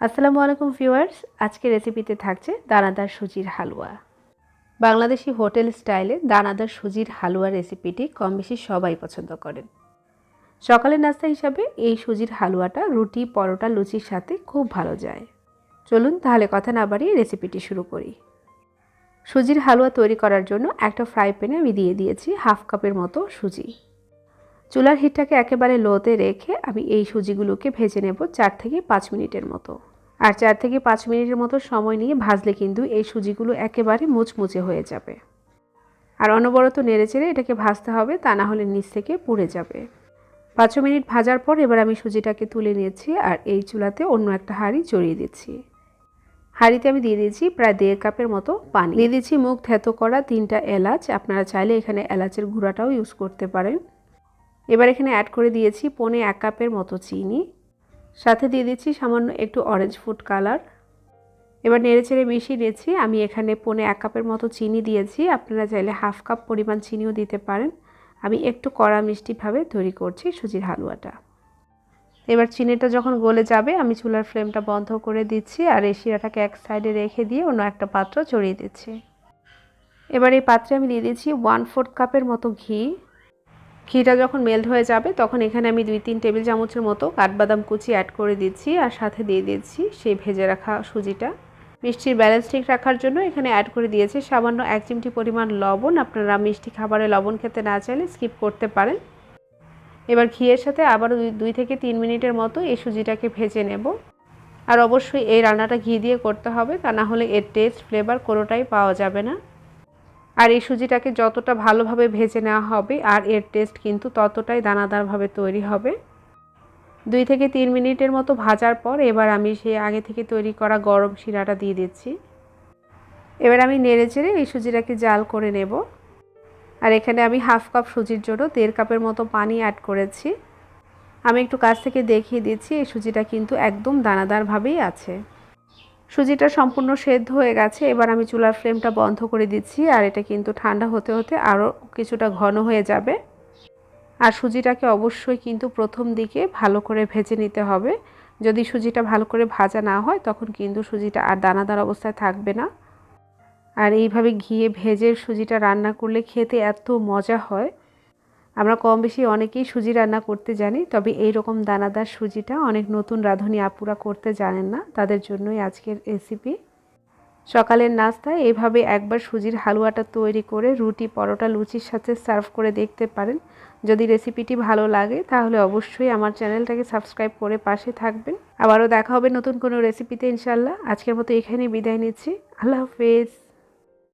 আসসালামু আলাইকুম ভিউয়ার্স আজকে রেসিপিতে থাকছে দানাদার সুজির হালুয়া। বাংলাদেশি হোটেল স্টাইলে দানাদার সুজির হালুয়া রেসিপিটি কম বেশি সবাই পছন্দ করেন। সকালের নাস্তা হিসাবে এই সুজির হালুয়াটা, রুটি, পরোটা, লুচির সাথে খুব ভালো যায়। চলুন তাহলে কথা না বাড়িয়ে রেসিপিটি শুরু করি। সুজির হালুয়া তৈরি করার জন্য একটা ফ্রাই প্যানে আমি দিয়ে দিয়েছি হাফ কাপের মতো সুজি। চুলার হিটটাকে একেবারে লোতে রেখে আমি এই সুজিগুলোকে ভেজে নেব চার থেকে পাঁচ মিনিটের মতো। আর চার থেকে পাঁচ মিনিটের মতো সময় নিয়ে ভাজলে কিন্তু এই সুজিগুলো একেবারে মুচমুচে হয়ে যাবে। আর অনবরত নেড়ে চেড়ে এটাকে ভাজতে হবে, তা না হলে নিচ থেকে পুড়ে যাবে। পাঁচ মিনিট ভাজার পর এবার আমি সুজিটাকে তুলে নিয়েছি আর এই চুলাতে অন্য একটা হাঁড়ি জড়িয়ে দিচ্ছি। হাঁড়িতে আমি দিয়ে দিয়েছি প্রায় দেড় কাপের মতো পানি। দিয়ে দিচ্ছি মুখ থেতো করা তিনটা এলাচ। আপনারা চাইলে এখানে এলাচের গুঁড়াটাও ইউজ করতে পারেন। এবার এখানে অ্যাড করে দিয়েছি পনে এক কাপের মতো চিনি। সাথে দিয়ে দিচ্ছি সামান্য একটু অরেঞ্জ ফুড কালার এবার নেড়েচেড়ে মিশিয়ে নিয়েছি। আমি এখানে পনে এক কাপের মতো চিনি দিয়েছি। আপনারা চাইলে হাফ কাপ পরিমাণ চিনিও দিতে পারেন। আমি একটু কড়া মিষ্টিভাবে তৈরি করছি সুজির হালুয়াটা। এবার চিনিটা যখন গলে যাবে, আমি চুলার ফ্লেমটা বন্ধ করে দিচ্ছি আর এই শিরাটাকে এক সাইডে রেখে দিয়ে অন্য একটা পাত্র চড়িয়ে দিচ্ছি। এবার এই পাত্রে আমি দিয়ে দিচ্ছি ওয়ান ফোর্থ কাপের মতো ঘি। ঘিটা যখন মেল্ট হয়ে যাবে, তখন এখানে আমি দুই তিন টেবিল চামচের মতো কাঠবাদাম কুচি অ্যাড করে দিচ্ছি আর সাথে দিয়ে দিচ্ছি সেই ভেজে রাখা সুজিটা। মিষ্টির ব্যালেন্স ঠিক রাখার জন্য এখানে অ্যাড করে দিয়েছি সামান্য এক চিমটি পরিমাণ লবণ। আপনারা মিষ্টি খাবারে লবণ খেতে না চাইলে স্কিপ করতে পারেন। এবার ঘিয়ের সাথে আবারও দুই থেকে তিন মিনিটের মতো এই সুজিটাকে ভেজে নেব। আর অবশ্যই এই রান্নাটা ঘি দিয়ে করতে হবে, তা না হলে এর টেস্ট ফ্লেভার কোনোটাই পাওয়া যাবে না। আর এই সুজিটাকে যতটা ভালোভাবে ভেজে নেওয়া হবে আর এর টেস্ট কিন্তু ততটাই দানাদারভাবে তৈরি হবে। দুই থেকে তিন মিনিটের মতো ভাজার পর এবার আমি সেই আগে থেকে তৈরি করা গরম শিরাটা দিয়ে দিচ্ছি। এবার আমি নেড়ে চেড়ে এই সুজিটাকে জাল করে নেব। আর এখানে আমি হাফ কাপ সুজির জন্য দেড় কাপের মতো পানি অ্যাড করেছি। আমি একটু কাছ থেকে দেখিয়ে দিচ্ছি, এই সুজিটা কিন্তু একদম দানাদারভাবেই আছে। সুজিটা সম্পূর্ণ সেদ্ধ হয়ে গেছে। এবার আমি চুলার ফ্লেমটা বন্ধ করে দিচ্ছি আর এটা কিন্তু ঠান্ডা হতে হতে আরও কিছুটা ঘন হয়ে যাবে। আর সুজিটাকে অবশ্যই কিন্তু প্রথম দিকে ভালো করে ভেজে নিতে হবে। যদি সুজিটা ভালো করে ভাজা না হয়, তখন কিন্তু সুজিটা আর দানাদার অবস্থায় থাকবে না। আর এইভাবে ঘিয়ে ভেজে সুজিটা রান্না করলে খেতে এত মজা হয়। আমরা কম বেশি অনেকেই সুজি রান্না করতে জানি, তবে এই রকম দানাদার সুজিটা অনেক নতুন রাঁধুনি আপুরা করতে জানেন না, তাদের জন্যই আজকের রেসিপি সকালের নাস্তায় এইভাবে একবার সুজির হালুয়াটা তৈরি করে রুটি, পরোটা, লুচির সাথে সার্ভ করে দেখতে পারেন। যদি রেসিপিটি ভালো লাগে, তাহলে অবশ্যই আমার চ্যানেলটাকে সাবস্ক্রাইব করে পাশে থাকবেন। আবারও দেখা হবে নতুন কোনো রেসিপিতে ইনশাল্লাহ আজকের মতো এখানেই বিদায় নিচ্ছি। আল্লাহ হাফেজ।